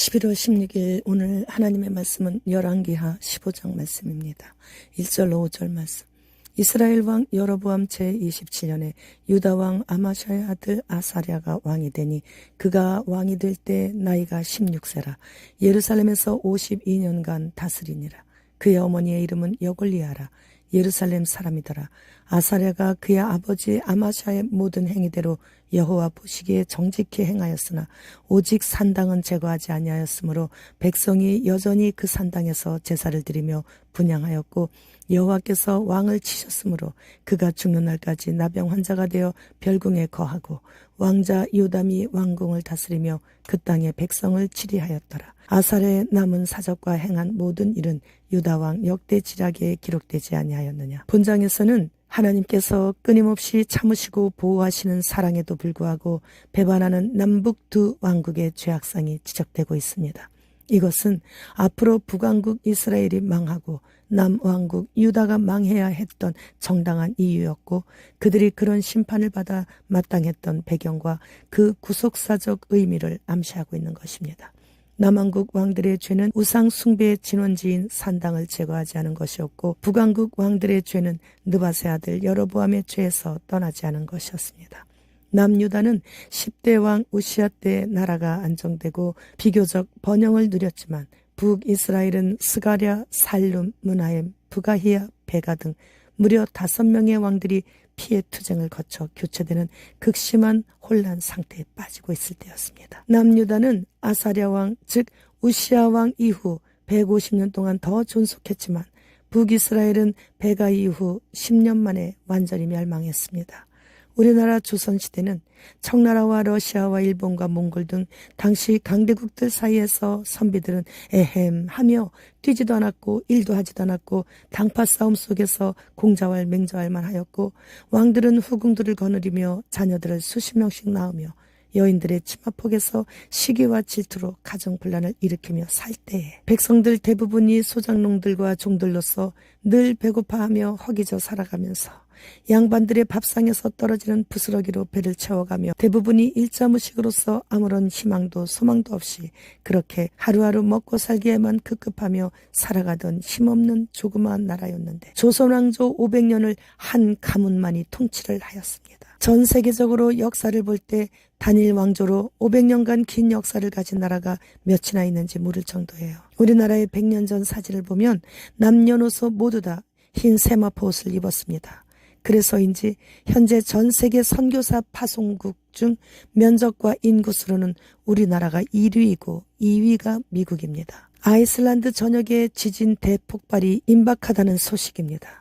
11월 16일 오늘 하나님의 말씀은 열왕기하 15장 말씀입니다. 1절 5절 말씀. 이스라엘 왕 여로보암 제27년에 유다 왕 아마샤의 아들 아사랴가 왕이 되니 그가 왕이 될 때 나이가 16세라 예루살렘에서 52년간 다스리니라. 그의 어머니의 이름은 여골리아라. 예루살렘 사람이더라. 아사랴가 그의 아버지 아마샤의 모든 행위대로 여호와 보시기에 정직히 행하였으나 오직 산당은 제거하지 아니하였으므로 백성이 여전히 그 산당에서 제사를 드리며 분양하였고 여호와께서 왕을 치셨으므로 그가 죽는 날까지 나병 환자가 되어 별궁에 거하고 왕자 요담이 왕궁을 다스리며 그 땅의 백성을 치리하였더라. 아살의 남은 사적과 행한 모든 일은 유다왕 역대 지략에 기록되지 아니하였느냐. 본장에서는 하나님께서 끊임없이 참으시고 보호하시는 사랑에도 불구하고 배반하는 남북 두 왕국의 죄악상이 지적되고 있습니다. 이것은 앞으로 북왕국 이스라엘이 망하고 남왕국 유다가 망해야 했던 정당한 이유였고 그들이 그런 심판을 받아 마땅했던 배경과 그 구속사적 의미를 암시하고 있는 것입니다. 남왕국 왕들의 죄는 우상 숭배의 진원지인 산당을 제거하지 않은 것이었고 북왕국 왕들의 죄는 느바세 아들 여로보암의 죄에서 떠나지 않은 것이었습니다. 남유다는 10대 왕 우시아 때 나라가 안정되고 비교적 번영을 누렸지만 북이스라엘은 스가랴, 살룸, 문하엠, 부가히야, 베가 등 무려 다섯 명의 왕들이 피해 투쟁을 거쳐 교체되는 극심한 혼란 상태에 빠지고 있을 때였습니다. 남유다는 아사랴 왕, 즉 우시아 왕 이후 150년 동안 더 존속했지만 북이스라엘은 베가 이후 10년 만에 완전히 멸망했습니다. 우리나라 조선시대는 청나라와 러시아와 일본과 몽골 등 당시 강대국들 사이에서 선비들은 에헴 하며 뛰지도 않았고 일도 하지도 않았고 당파 싸움 속에서 공자왈 맹자왈만 하였고 왕들은 후궁들을 거느리며 자녀들을 수십 명씩 낳으며 여인들의 치마폭에서 시기와 질투로 가정 분란을 일으키며 살 때에 백성들 대부분이 소장농들과 종들로서 늘 배고파하며 허기져 살아가면서 양반들의 밥상에서 떨어지는 부스러기로 배를 채워가며 대부분이 일자무식으로서 아무런 희망도 소망도 없이 그렇게 하루하루 먹고 살기에만 급급하며 살아가던 힘없는 조그마한 나라였는데 조선왕조 500년을 한 가문만이 통치를 하였습니다. 전 세계적으로 역사를 볼 때 단일 왕조로 500년간 긴 역사를 가진 나라가 몇이나 있는지 모를 정도예요. 우리나라의 100년 전 사진을 보면 남녀노소 모두 다 흰 세마포 옷을 입었습니다. 그래서인지 현재 전 세계 선교사 파송국 중 면적과 인구수로는 우리나라가 1위이고 2위가 미국입니다. 아이슬란드 전역에 지진 대폭발이 임박하다는 소식입니다.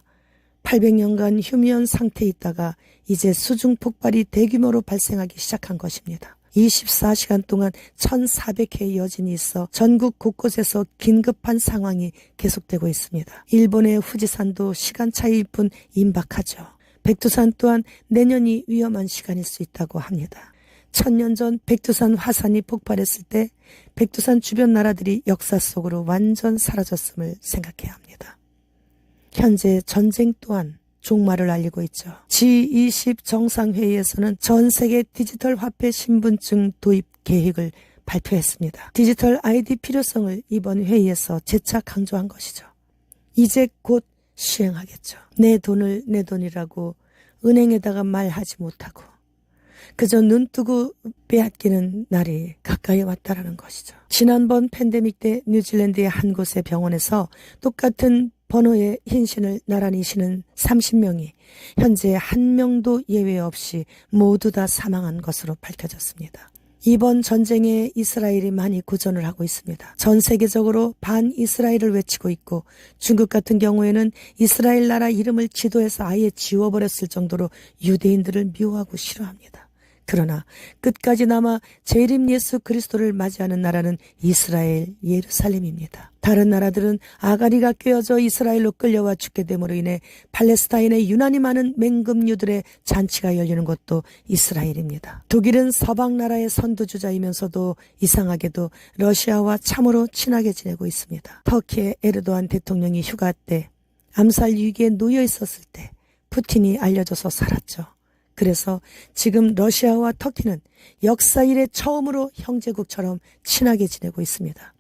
800년간 휴면 상태에 있다가 이제 수중 폭발이 대규모로 발생하기 시작한 것입니다. 24시간 동안 1,400회의 여진이 있어 전국 곳곳에서 긴급한 상황이 계속되고 있습니다. 일본의 후지산도 시간 차이일 뿐 임박하죠. 백두산 또한 내년이 위험한 시간일 수 있다고 합니다. 천년 전 백두산 화산이 폭발했을 때 백두산 주변 나라들이 역사 속으로 완전 사라졌음을 생각해야 합니다. 현재 전쟁 또한 종말을 알리고 있죠. G20 정상회의에서는 전 세계 디지털 화폐 신분증 도입 계획을 발표했습니다. 디지털 아이디 필요성을 이번 회의에서 재차 강조한 것이죠. 이제 곧 시행하겠죠. 내 돈을 내 돈이라고 은행에다가 말하지 못하고 그저 눈 뜨고 빼앗기는 날이 가까이 왔다라는 것이죠. 지난번 팬데믹 때 뉴질랜드의 한 곳의 병원에서 똑같은 번호의 흰신을 나란히 신은 30명이 현재 한 명도 예외 없이 모두 다 사망한 것으로 밝혀졌습니다. 이번 전쟁에 이스라엘이 많이 고전을 하고 있습니다. 전 세계적으로 반 이스라엘을 외치고 있고 중국 같은 경우에는 이스라엘 나라 이름을 지도에서 아예 지워버렸을 정도로 유대인들을 미워하고 싫어합니다. 그러나 끝까지 남아 재림 예수 그리스도를 맞이하는 나라는 이스라엘 예루살렘입니다. 다른 나라들은 아가리가 꿰어져 이스라엘로 끌려와 죽게 됨으로 인해 팔레스타인의 유난히 많은 맹금류들의 잔치가 열리는 곳도 이스라엘입니다. 독일은 서방 나라의 선두주자이면서도 이상하게도 러시아와 참으로 친하게 지내고 있습니다. 터키의 에르도안 대통령이 휴가 때 암살 위기에 놓여 있었을 때 푸틴이 알려져서 살았죠. 그래서 지금 러시아와 터키는 역사 이래 처음으로 형제국처럼 친하게 지내고 있습니다.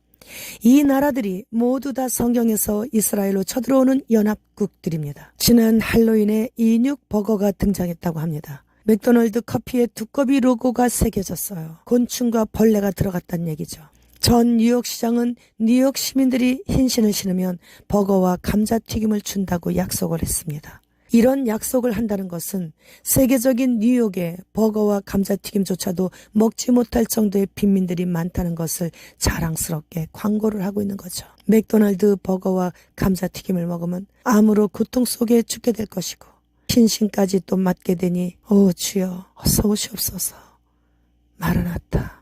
이 나라들이 모두 다 성경에서 이스라엘로 쳐들어오는 연합국들입니다. 지난 할로윈에 이뉴 버거가 등장했다고 합니다. 맥도널드 커피에 두꺼비 로고가 새겨졌어요. 곤충과 벌레가 들어갔다는 얘기죠. 전 뉴욕 시장은 뉴욕 시민들이 흰신을 신으면 버거와 감자튀김을 준다고 약속을 했습니다. 이런 약속을 한다는 것은 세계적인 뉴욕에 버거와 감자튀김조차도 먹지 못할 정도의 빈민들이 많다는 것을 자랑스럽게 광고를 하고 있는 거죠. 맥도날드 버거와 감자튀김을 먹으면 암으로 고통 속에 죽게 될 것이고 신신까지 또 맞게 되니 오 주여 어서 오시옵소서 마라나타